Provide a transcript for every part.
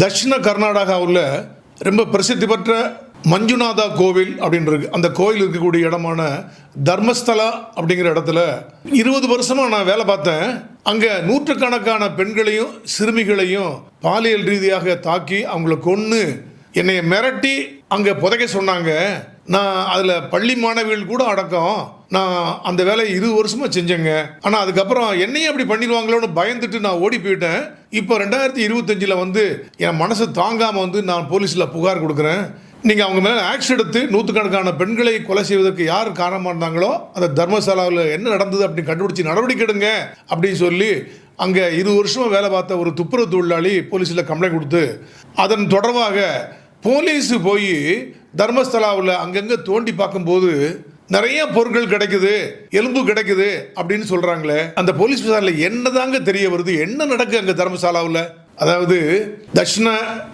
தட்சிண கர்நாடகாவில் ரொம்ப பிரசித்தி பெற்ற மஞ்சுநாதா கோவில் அப்படின்னு இருக்கு அந்த கோயில் இருக்கக்கூடிய இடமான தர்மஸ்தலா அப்படிங்கிற இடத்துல இருபது வருஷமா நான் வேலை பார்த்தேன். அங்கே நூற்றுக்கணக்கான பெண்களையும் சிறுமிகளையும் பாலியல் ரீதியாக தாக்கி அவங்கள கொன்று என்னை மிரட்டி அங்கே புதைக்க சொன்னாங்க. நான் அதில் பள்ளி மாணவிகள் கூட அடக்கம். நான் அந்த வேலையை இருபது வருஷமா செஞ்சேங்க. ஆனால் அதுக்கப்புறம் என்னையும் அப்படி பண்ணிடுவாங்களோன்னு பயந்துட்டு நான் ஓடி போயிட்டேன். இப்போ ரெண்டாயிரத்தி இருபத்தஞ்சில் வந்து என் மனசு தாங்காமல் வந்து நான் போலீஸில் புகார் கொடுக்குறேன். நீங்கள் அவங்க மேலே ஆக்ஷன் எடுத்து நூற்றுக்கணக்கான பெண்களை கொலை செய்வதற்கு யார் காரணமாக இருந்தாங்களோ அந்த தர்மசாலாவில் என்ன நடந்தது அப்படின்னு கண்டுபிடிச்சி நடவடிக்கை எடுங்க அப்படின்னு சொல்லி அங்கே இருபது வருஷமாக வேலை பார்த்த ஒரு துப்புரவு தொழிலாளி போலீஸில் கம்ப்ளைண்ட் கொடுத்து அதன் தொடர்பாக போலீஸ் போய் தர்மஸ்தலாவில் அங்கங்கே தோண்டி பார்க்கும்போது நிறைய பொருட்கள் கிடைக்குது எலும்பு கிடைக்குது அப்படின்னு சொல்கிறாங்களே அந்த போலீஸ் விசாரணையில் என்னதாங்க தெரிய வருது? என்ன நடக்கு அங்கே தர்மசாலாவில்? அதாவது தட்சிண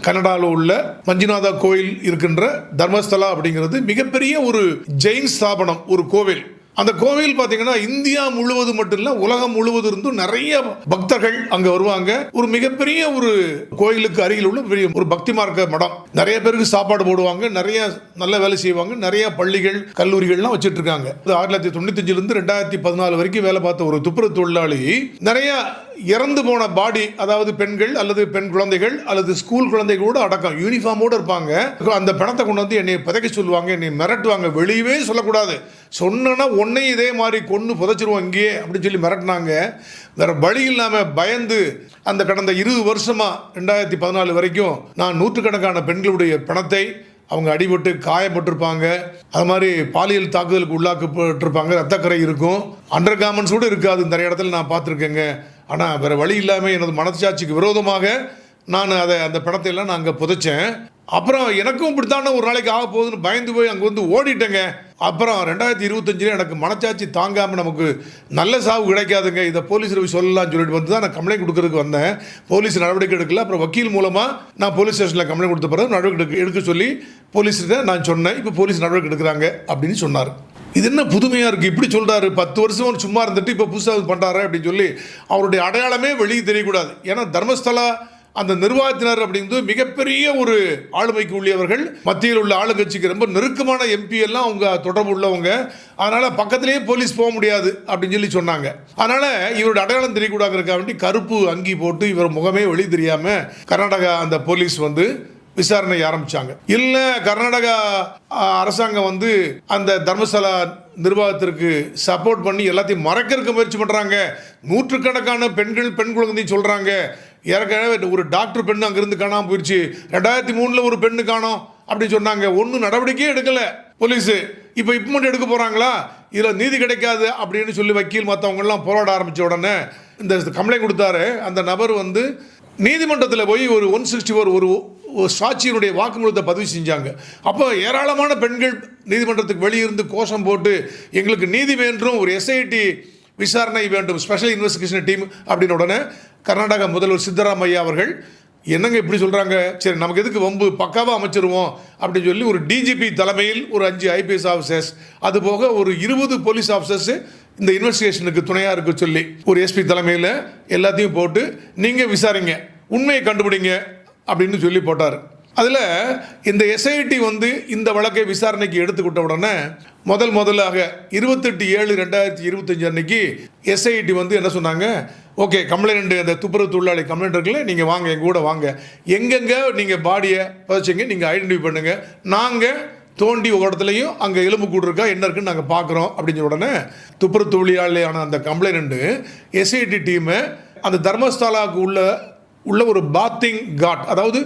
கன்னடாவில் உள்ள மஞ்சுநாதா கோயில் இருக்கின்ற தர்மஸ்தலா அப்படிங்கிறது மிகப்பெரிய ஒரு ஜெயின் ஸ்தாபனம் ஒரு கோவில். அந்த கோவில் பார்த்தீங்கன்னா இந்தியா முழுவதும் மட்டும் இல்ல உலகம் முழுவதும் இருந்தும் நிறைய பக்தர்கள் அங்க வருவாங்க. ஒரு மிகப்பெரிய ஒரு கோயிலுக்கு அருகில் உள்ள பெரிய ஒரு பக்தி மார்க்க மடம். நிறைய பேருக்கு சாப்பாடு போடுவாங்க நிறைய நல்ல வேலை செய்வாங்க நிறைய பள்ளிகள் கல்லூரிகள்லாம் வச்சுட்டு இருக்காங்க அது ஆயிரத்தி தொள்ளாயிரத்தி தொண்ணூத்தஞ்சுல இருந்து ரெண்டாயிரத்தி பதினாலு வரைக்கும் வேலை பார்த்த ஒரு துப்புரவு தொழிலாளி நிறைய இறந்து போன பாடி அதாவது பெண்கள் அல்லது பெண் குழந்தைகள் அல்லது ஸ்கூல் குழந்தைகளோட அடக்கம் யூனிஃபார்மோடு இருப்பாங்க. அந்த பணத்தை கொண்டு வந்து என்னை புதைக்க சொல்லுவாங்க என்னை மிரட்டுவாங்க. வெளியவே சொல்லக்கூடாது. சொன்னேன்னா உன்னையும் இதே மாதிரி கொன்று புதைச்சிருவோம் இங்கேயே அப்படின்னு சொல்லி மிரட்டினாங்க. வேற வழி இல்லாமல் பயந்து அந்த கடந்த இருபது வருஷமா ரெண்டாயிரத்தி பதினாலு வரைக்கும் நான் நூற்றுக்கணக்கான பெண்களுடைய பணத்தை அவங்க அடிபட்டு காயப்பட்டிருப்பாங்க. அது மாதிரி பாலியல் தாக்குதலுக்கு உள்ளாக்கப்பட்டிருப்பாங்க. ரத்தக்கரை இருக்கும். அண்டர் கார்மெண்ட்ஸ் கூட இருக்காது நிறைய இடத்துல நான் பார்த்துருக்கேங்க. ஆனால் வேறு வழி இல்லாமல் எனது மனசாட்சிக்கு விரோதமாக நான் அதை அந்த பணத்தை எல்லாம் நான் அங்கே புதைச்சேன். அப்புறம் எனக்கும் இப்படித்தானே ஒரு நாளைக்கு ஆக போகுதுன்னு பயந்து போய் அங்கே வந்து ஓடிட்டேங்க. அப்புறம் ரெண்டாயிரத்தி இருபத்தஞ்சிலே எனக்கு மனச்சாட்சி தாங்காமல் நமக்கு நல்ல சாவு கிடைக்காதுங்க. இதை போலீஸ் போய் சொல்லலாம்னு சொல்லிட்டு வந்து தான் நான் கம்ப்ளைண்ட் கொடுக்கறதுக்கு வந்தேன். போலீஸ் நடவடிக்கை எடுக்கல. அப்புறம் வக்கீல் மூலமாக நான் போலீஸ் ஸ்டேஷனில் கம்ப்ளைண்ட் கொடுத்த பிறகு நடவடிக்கை எடுக்க- எடுக்க சொல்லி போலீஸ்கிட்ட நான் சொன்னேன். இப்போ போலீஸ் நடவடிக்கை எடுக்கிறாங்க அப்படின்னு சொன்னார். இது என்ன புதுமையாக இருக்குது இப்படி சொல்கிறாரு பத்து வருஷம் அவர் சும்மா இருந்துட்டு இப்போ புதுசாக பண்ணுறாரு அப்படின்னு சொல்லி அவருடைய அடையாளமே வெளியே தெரியக்கூடாது. ஏன்னா தர்மஸ்தலா அந்த நிர்வாகத்தினர் அப்படிங்கிறது மிகப்பெரிய ஒரு ஆளுமைக்கு உள்ளவர்கள் மத்தியில் உள்ள ஆளுங்கட்சிக்கு ரொம்ப நெருக்கமான எம்பி எல்லாம் அவங்க தொடர்பு உள்ளவங்க. அதனால் பக்கத்திலேயே போலீஸ் போக முடியாது அப்படின்னு சொல்லி சொன்னாங்க. அதனால் இவரோட அடையாளம் தெரியக்கூடாதுக்காக வேண்டி கருப்பு அங்கி போட்டு இவர் முகமே வெளி தெரியாமல் கர்நாடகா அந்த போலீஸ் வந்து விசாரணை ஆரம்பித்தாங்க இல்லை கர்நாடகா அரசாங்கம் வந்து அந்த தர்மசாலா நிர்வாகத்திற்கு சப்போர்ட் பண்ணி எல்லாத்தையும் மறைக்கிறதுக்கு முயற்சி பண்ணுறாங்க நூற்றுக்கணக்கான பெண்கள் பெண் குழந்தையும் சொல்கிறாங்க ஏற்கனவே ஒரு டாக்டர் பெண் அங்கேருந்து காணாமல் போயிடுச்சு ரெண்டாயிரத்தி மூணில் ஒரு பெண்ணு காணோம் அப்படின்னு சொன்னாங்க. ஒன்றும் நடவடிக்கையே எடுக்கலை. போலீஸு இப்போ இப்போ மட்டும் எடுக்க போகிறாங்களா இதில் நீதி கிடைக்காது அப்படின்னு சொல்லி வக்கீல் மற்றவங்கெல்லாம் போராட ஆரம்பித்த உடனே இந்த கம்ப்ளைண்ட் கொடுத்தாரு. அந்த நபர் வந்து நீதிமன்றத்தில் போய் ஒரு ஒன் சிக்ஸ்டி ஃபோர் ஒரு சாட்சியினுடைய வாக்குமூலத்தை பதிவு செஞ்சாங்க. அப்போ ஏராளமான பெண்கள் நீதிமன்றத்துக்கு வெளியிருந்து கோஷம் போட்டு எங்களுக்கு நீதி வேண்டும் ஒரு எஸ்ஐடி விசாரணை வேண்டும் ஸ்பெஷல் இன்வெஸ்டிகேஷன் டீம் அப்படின்னு உடனே கர்நாடகா முதல்வர் சித்தராமையா அவர்கள் என்னங்க இப்படி சொல்கிறாங்க சரி நமக்கு எதுக்கு வம்பு? பக்காவாக அமைச்சிருவோம் அப்படின்னு சொல்லி ஒரு டிஜிபி தலைமையில் ஒரு அஞ்சு ஐபிஎஸ் ஆஃபீஸர்ஸ் அது போக ஒரு இருபது போலீஸ் ஆஃபீஸர்ஸ் இந்த இன்வெஸ்டிகேஷனுக்கு துணையாக இருக்க சொல்லி ஒரு எஸ்பி தலைமையில் எல்லாத்தையும் போட்டு நீங்கள் விசாரிங்க உண்மையை கண்டுபிடிங்க அப்படின்னு சொல்லி போட்டார். அதில் இந்த எஸ்ஐடி வந்து இந்த வழக்கை விசாரணைக்கு எடுத்துக்கிட்ட உடனே முதல் முதலாக இருபத்தெட்டு ஏழு ரெண்டாயிரத்தி இருபத்தஞ்சு அன்னைக்கு எஸ்ஐடி வந்து என்ன சொன்னாங்க? ஓகே கம்ப்ளைண்ட் அந்த துப்புரவு தொழிலாளி கம்ப்ளைண்ட் இருக்குல்ல நீங்கள் வாங்க எங்கள் கூட வாங்க. எங்கெங்கே நீங்கள் பாடியை புதைச்சிங்க நீங்கள் ஐடென்டிஃபை பண்ணுங்கள் நாங்கள் தோண்டி ஒரு இடத்துலையும் அங்கே எலும்பு கூடு இருக்கா என்ன இருக்குன்னு நாங்கள் பார்க்குறோம் அப்படின்னு உடனே துப்புரவு தொழிலாளியான அந்த கம்ப்ளைண்ட்டு எஸ்ஐடி டீமு அந்த தர்மஸ்தாலாவுக்கு உள்ள உள்ள ஒரு பாத்திங் காட் அதாவது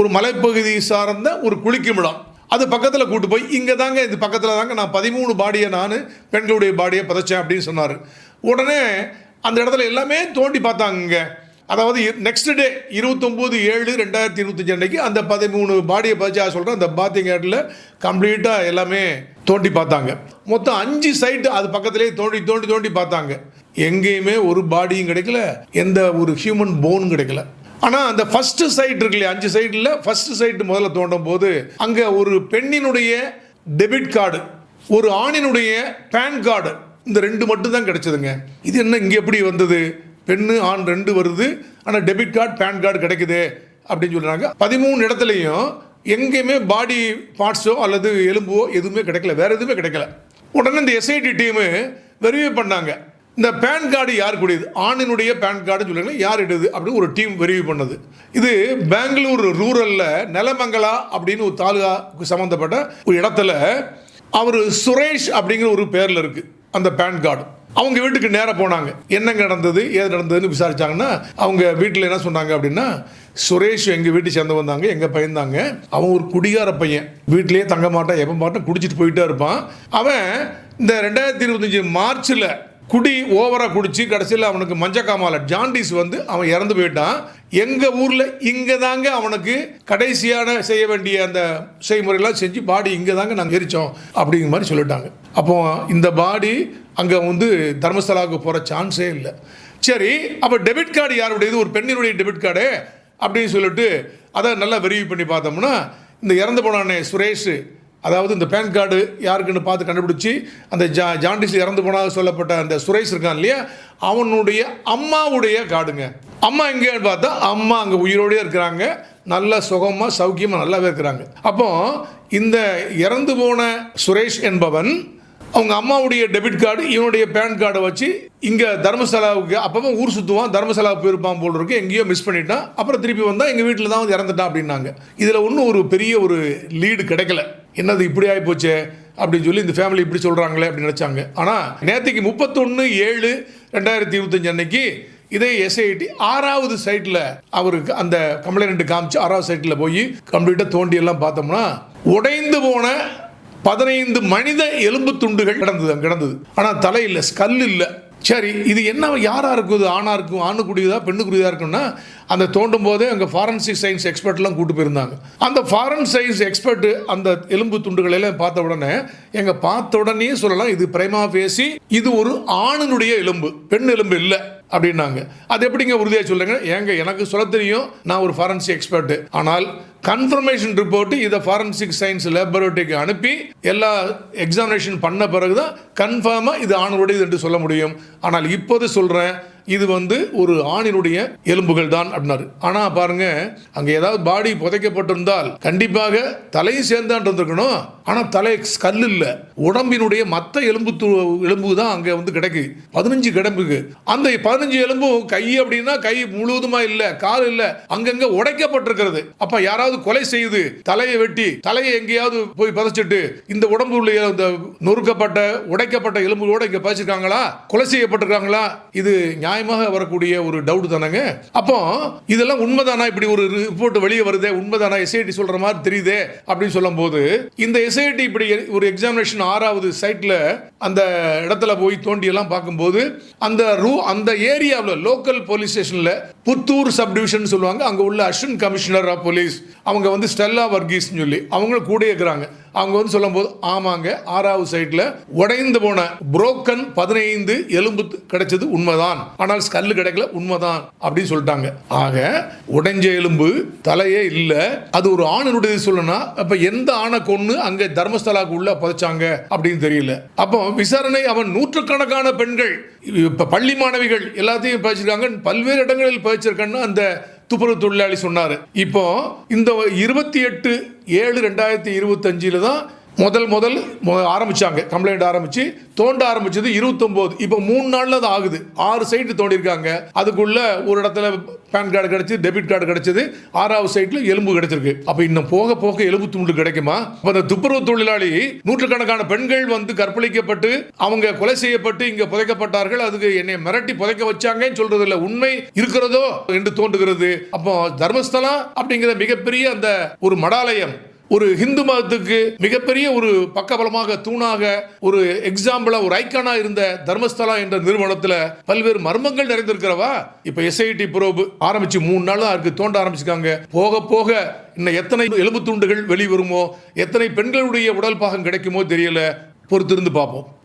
ஒரு மலைப்பகுதி சார்ந்த ஒரு குளிக்குமிடம். அது பக்கத்தில் கூட்டு போய் இங்கே தாங்க இது பக்கத்தில் தாங்க நான் பதிமூணு பாடியை நான் பெண்களுடைய பாடியை புதைச்சேன் அப்படின்னு சொன்னார். உடனே அந்த இடத்துல எல்லாமே தோண்டி பார்த்தாங்க. அதாவது நெக்ஸ்ட் டே இருபத்தொம்போது ஏழு ரெண்டாயிரத்தி இருபத்தஞ்சி அன்னைக்கு அந்த பதிமூணு பாடியை பச்சா சொல்கிறேன் அந்த பாத்திங் ஏட்டில் கம்ப்ளீட்டாக எல்லாமே தோண்டி பார்த்தாங்க. மொத்தம் அஞ்சு சைட்டு அது பக்கத்துலேயே தோண்டி தோண்டி தோண்டி பார்த்தாங்க. எங்கேயுமே ஒரு பாடியும் கிடைக்கல. எந்த ஒரு ஹியூமன் போனும் கிடைக்கல. ஆனால் அந்த ஃபஸ்ட்டு சைட் இருக்கு இல்லையா? அஞ்சு சைட்டில் ஃபஸ்ட்டு சைட்டு முதல்ல தோண்டும் போது அங்கே ஒரு பெண்ணினுடைய டெபிட் கார்டு ஒரு ஆணினுடைய பேன் கார்டு இந்த ரெண்டு மட்டும் தான் கிடைச்சதுங்க. இது என்ன இங்கே எப்படி வந்தது? பெண்ணு ஆண் ரெண்டு வருது. ஆனால் டெபிட் கார்டு பேன் கார்டு கிடைக்குது அப்படின்னு சொல்கிறாங்க பதிமூணு இடத்துலையும் எங்கேயுமே பாடி பார்ட்ஸோ அல்லது எலும்போ எதுவுமே கிடைக்கல. வேறு எதுவுமே கிடைக்கல. உடனே இந்த எஸ்ஐடி டீமு வெரிஃபை பண்ணாங்க. இந்த பேன் கார்டு யார் கூடியது ஆணினுடைய பேன் கார்டுன்னு சொல்லுங்க யார் இடுது அப்படின்னு ஒரு டீம் வெரிஃபை பண்ணது. இது பெங்களூர் ரூரல்ல நிலமங்கலா அப்படின்னு ஒரு தாலுகாவுக்கு சம்மந்தப்பட்ட ஒரு இடத்துல அவர் சுரேஷ் அப்படிங்கிற ஒரு பேரில் இருக்குது அந்த பேன் கார்டு அவங்க வீட்டுக்கு நேராக போனாங்க. என்னங்க நடந்தது? ஏது நடந்ததுன்னு விசாரிச்சாங்கன்னா அவங்க வீட்டில் என்ன சொன்னாங்க அப்படின்னா சுரேஷ் எங்கள் வீட்டு சேர்ந்து வந்தாங்க எங்கள் பையன் தாங்க. அவன் ஒரு குடிகார பையன். வீட்டிலேயே தங்க மாட்டான் எப்போ மாட்டான் குடிச்சிட்டு போயிட்டே இருப்பான். அவன் இந்த ரெண்டாயிரத்தி இருபத்தஞ்சி மார்ச்சில் குடி ஓவராக குடிச்சு கடைசியில் அவனுக்கு மஞ்சக்காமால ஜாண்டிஸ் வந்து அவன் இறந்து போயிட்டான். எங்கள் ஊரில் இங்கே தாங்க அவனுக்கு கடைசியான செய்ய வேண்டிய அந்த செய்முறையெல்லாம் செஞ்சு பாடி இங்கே தாங்க நாங்கள் எரித்தோம் அப்படிங்கிற மாதிரி சொல்லிட்டாங்க. அப்போ இந்த பாடி அங்கே வந்து தர்மஸ்தலாவுக்கு போகிற சான்ஸே இல்லை. சரி அப்போ டெபிட் கார்டு யாருடையது? ஒரு பெண்ணினுடைய டெபிட் கார்டு அப்படின்னு சொல்லிட்டு அதை நல்லா வெரிவி பண்ணி பார்த்தோம்னா இந்த இறந்து போனானே சுரேஷ் அதாவது இந்த பேன் கார்டு யாருக்குன்னு பார்த்து கண்டுபிடிச்சி அந்த ஜா ஜாண்டிஸில் இறந்து போனதாக சொல்லப்பட்ட அந்த சுரேஷ் இருக்கான் இல்லையா அவனுடைய அம்மாவுடைய கார்டுங்க. அம்மா எங்கேன்னு பார்த்தா அம்மா அங்கே உயிரோடையே இருக்கிறாங்க. நல்ல சுகமாக சௌக்கியமாக நல்லாவே இருக்கிறாங்க. அப்போ இந்த இறந்து போன சுரேஷ் என்பவன் அவங்க அம்மாவுடைய டெபிட் கார்டு இவனுடைய பேன் கார்டை வச்சு இங்கே தர்மசாலாவுக்கு அப்பப்போ ஊர் சுற்றுவான் தர்மசாலாவுக்கு போயிருப்பான் போல் இருக்கு. எங்கேயோ மிஸ் பண்ணிட்டான். அப்புறம் திருப்பி வந்தால் எங்கள் வீட்டில் தான் வந்து இறந்துட்டான் அப்படின்னாங்க. இதில் ஒன்றும் ஒரு பெரிய ஒரு லீடு கிடைக்கல. என்னது இப்படி ஆகி போச்சே அப்படின்னு சொல்லி இந்த ஃபேமிலி இப்படி சொல்கிறாங்களே அப்படின்னு நினச்சாங்க. ஆனால் நேற்றுக்கு முப்பத்தொன்று ஏழு ரெண்டாயிரத்தி இருபத்தஞ்சு அன்னைக்கு இதே எஸ்ஐடி ஆறாவது சைட்டில் அவருக்கு அந்த கம்ப்ளைண்ட் காமிச்சு ஆறாவது சைட்டில் போய் கம்ப்ளீட்டாக தோண்டி எல்லாம் பார்த்தோம்னா உடைந்து போன பதினைந்து மனித எலும்பு துண்டுகள் கிடந்தது அங்கே கிடந்தது. ஆனால் தலை இல்லை ஸ்கல் இல்லை. சரி இது என்ன யாரா இருக்குது? ஆணா இருக்கும் ஆணுக்குடியதா பெண்ணுக்குரியதா இருக்குன்னா அந்த தோண்டும் போதே அங்கே ஃபாரன்சிக் சயின்ஸ் எக்ஸ்பர்ட்லாம் கூட்டு போயிருந்தாங்க. அந்த ஃபாரன் சயின்ஸ் எக்ஸ்பர்ட் அந்த எலும்பு துண்டுகளெல்லாம் பார்த்த உடனே எங்க பார்த்த உடனே சொல்லலாம் இது பிரைமா பேசி இது ஒரு ஆணினுடைய எலும்பு பெண் எலும்பு இல்லை. அப்படின்னாங்க. அது எப்படிங்க உறுதியாக சொல்லுங்க? ஏங்க எனக்கு சொல்ல தெரியும் நான் ஒரு ஃபாரன்சிக் எக்ஸ்பர்ட் ஆனால் கன்ஃபர்மேஷன் ரிப்போர்ட் இதை ஃபாரன்சிக் சயின்ஸ் லேபரேட்டரிக்கு அனுப்பி எல்லா எக்ஸாமினேஷன் பண்ண பிறகு தான் கன்ஃபார்மாக இது ஆணுடையது என்று சொல்ல முடியும். ஆனால் இப்போது சொல்கிறேன் இது வந்து ஒரு ஆணினுடைய எலும்புகள் தான் அப்படின்னாரு. ஆனால் பாருங்க அங்கே ஏதாவது பாடி புதைக்கப்பட்டிருந்தால் கண்டிப்பாக தலையும் சேர்ந்தான் இருந்திருக்கணும். ஆனால் தலை கல் இல்லை. உடம்பினுடைய மற்ற எலும்பு எலும்பு தான் அங்கே வந்து கிடைக்கு. பதினஞ்சு கிடம்புக்கு. அந்த பதினஞ்சு எலும்பும் கை அப்படின்னா கை முழுவதுமா இல்லை கால் இல்லை அங்கங்க உடைக்கப்பட்டிருக்கிறது. அப்ப யாராவது கொலை செய்து தலையை வெட்டி தலையை எங்கேயாவது போய் பதைச்சிட்டு இந்த உடம்பு உள்ள இந்த நொறுக்கப்பட்ட உடைக்கப்பட்ட எலும்புகளோட இங்க பதிச்சிருக்காங்களா? கொலை செய்யப்பட்டிருக்காங்களா? இது நியாயமாக வரக்கூடிய ஒரு டவுட் தானங்க. அப்போ இதெல்லாம் உண்மைதானா? இப்படி ஒரு ரிப்போர்ட் வெளியே வருதே உண்மைதானா? எஸ்ஐடி சொல்ற மாதிரி தெரியுதே அப்படின்னு சொல்லும் போது இந்த எஸ்ஐடி இப்படி ஒரு எக்ஸாமினேஷன் ஆறாவது சைட்டில் அந்த இடத்துல போய் தோண்டியெல்லாம் பார்க்கும்போது அந்த ரூ அந்த ஏரியாவில் லோக்கல் போலீஸ் ஸ்டேஷனில் புத்தூர் சப் டிவிஷன் சொல்லுவாங்க. அங்கே உள்ள அசிஸ்டன்ட் கமிஷனர் ஆஃப் போலீஸ் அவங்க வந்து ஸ்டெல்லா வர்கீஸ்னு சொல்லி அவங்களும் கூட இருக்கிறாங்க. அவங்க வந்து சொல்லும்போது ஆமாங்க ஆறாவது சைட்ல உடைந்து போன புரோக்கன் பதினைந்து எலும்பு கிடைச்சது உண்மைதான். ஆனால் ஸ்கல்லு கிடைக்கல உண்மைதான் அப்படின்னு சொல்லிட்டாங்க. ஆக உடைஞ்ச எலும்பு தலையே இல்லை. அது ஒரு ஆணினுடைய சொல்லணும்னா அப்ப எந்த ஆணை கொண்டு அங்க தர்மஸ்தலாக்கு உள்ள புதைச்சாங்க அப்படின்னு தெரியல. அப்போ விசாரணை அவன் நூற்றுக்கணக்கான பெண்கள் இப்ப பள்ளி மாணவிகள் எல்லாத்தையும் பயிற்சிருக்காங்க பல்வேறு இடங்களில் பயிற்சிருக்கான்னு அந்த துப்புரவு தொழிலாளி சொன்னார். இப்போ இந்த இருபத்தி எட்டு ஏழு ரெண்டாயிரத்தி இருபத்தஞ்சில் தான் முதல் முதல் மொ- கம்ப்ளைண்ட் ஆரம்பித்து தோண்ட ஆரம்பித்தது இருபத்தொம்போது. இப்போ மூணு நாளில் அது ஆகுது. ஆறு சைட்டு தோண்டியிருக்காங்க அதுக்குள்ளே ஒரு இடத்துல பேன் கார்டு கிடைச்சு டெபிட் கார்டு கிடச்சிது. ஆறாவது சைட்டில் எலும்பு கிடைச்சிருக்கு. அப்போ இன்னும் போக போக எலும்பு துண்டு கிடைக்குமா? இப்போ அந்த துப்புரவு தொழிலாளி நூற்றுக்கணக்கான பெண்கள் வந்து கற்பழிக்கப்பட்டு அவங்க கொலை செய்யப்பட்டு இங்கே புதைக்கப்பட்டார்கள். அதுக்கு என்னை மிரட்டி புதைக்க வச்சாங்கன்னு சொல்றது உண்மை இருக்கிறதோ என்று தோன்றுகிறது. அப்போ தர்மஸ்தலம் அப்படிங்கிற மிகப்பெரிய அந்த ஒரு மடாலயம் ஒரு ஹிந்து மதத்துக்கு மிகப்பெரிய ஒரு பக்கபலமாக தூணாக ஒரு எக்ஸாம்பிளா ஒரு ஐக்கானா இருந்த தர்மஸ்தலா என்ற நிறுவனத்துல பல்வேறு மர்மங்கள் நிறைந்திருக்கிறவா? இப்ப எஸ்ஐடி புரோபு ஆரம்பிச்சு மூணு நாள் தான் இருக்கு தோண்ட ஆரம்பிச்சிருக்காங்க. போக போக இன்னும் எத்தனை எலும்பு துண்டுகள் வெளிவருமோ எத்தனை பெண்களுடைய உடல் பாகம் கிடைக்குமோ தெரியல. பொறுத்திருந்து பார்ப்போம்.